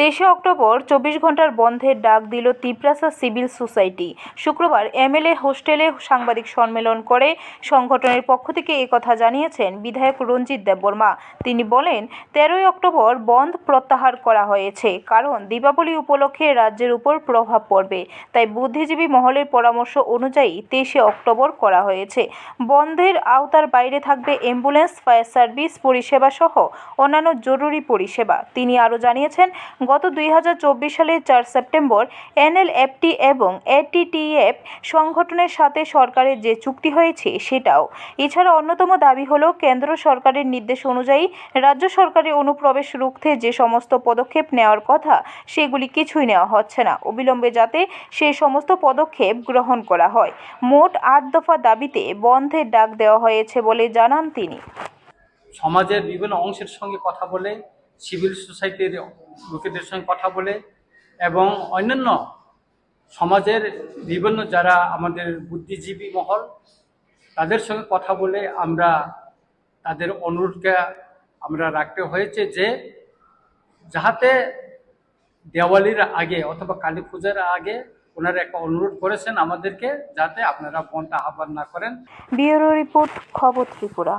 তেইশে অক্টোবর চব্বিশ ঘণ্টার বন্ধের ডাক দিল তিপ্রাসা সিভিল সোসাইটি। শুক্রবার এমএলএ হোস্টেলে সাংবাদিক সম্মেলন করে সংগঠনের পক্ষ থেকে একথা জানিয়েছেন বিধায়ক রঞ্জিত দেববর্মা তিনি বলেন, তেরোই অক্টোবর বন্ধ প্রত্যাহার করা হয়েছে, কারণ দীপাবলি উপলক্ষে রাজ্যের উপর প্রভাব পড়বে। তাই বুদ্ধিজীবী মহলের পরামর্শ অনুযায়ী তেইশে অক্টোবর করা হয়েছে। বন্ধের আওতার বাইরে থাকবে অ্যাম্বুলেন্স, ফায়ার সার্ভিস, পরিষেবা সহ অন্যান্য জরুরি পরিষেবা। তিনি আরও জানিয়েছেন গত দুই হাজার চব্বিশ সালের চার সেপ্টেম্বর, এনএলএফটি এবং এটিটিএফ সংগঠনের সাথে সরকারের যে চুক্তি হয়েছে সেটাও। এছাড়া অন্যতম দাবি হলো, কেন্দ্র সরকারের নির্দেশ অনুযায়ী রাজ্য সরকারের অনুপ্রবেশ রুখতে যে সমস্ত পদক্ষেপ নেওয়ার কথা, সেগুলি কিছুই নেওয়া হচ্ছে না। অবিলম্বে যাতে সেই সমস্ত পদক্ষেপ গ্রহণ করা হয়। মোট আট দফা দাবিতে বন্ধের ডাক দেওয়া হয়েছে বলে জানান তিনি। সমাজের বিভিন্ন অংশের সঙ্গে কথা বলে সিভিল সোসাইটির লোকেদের সঙ্গে কথা বলে এবং অন্যান্য সমাজের বিভিন্ন যারা আমাদের বুদ্ধিজীবী মহল, তাদের সঙ্গে কথা বলে আমরা তাদের অনুরোধকে আমরা রাখতে হয়েছে যে যাহাতে দেওয়ালির আগে অথবা কালী পূজার আগে ওনারা একটা অনুরোধ করেছেন আমাদেরকে যাতে আপনারা বনটা আহ্বান না করেন। ব্যুরো রিপোর্ট খবর ত্রিপুরা।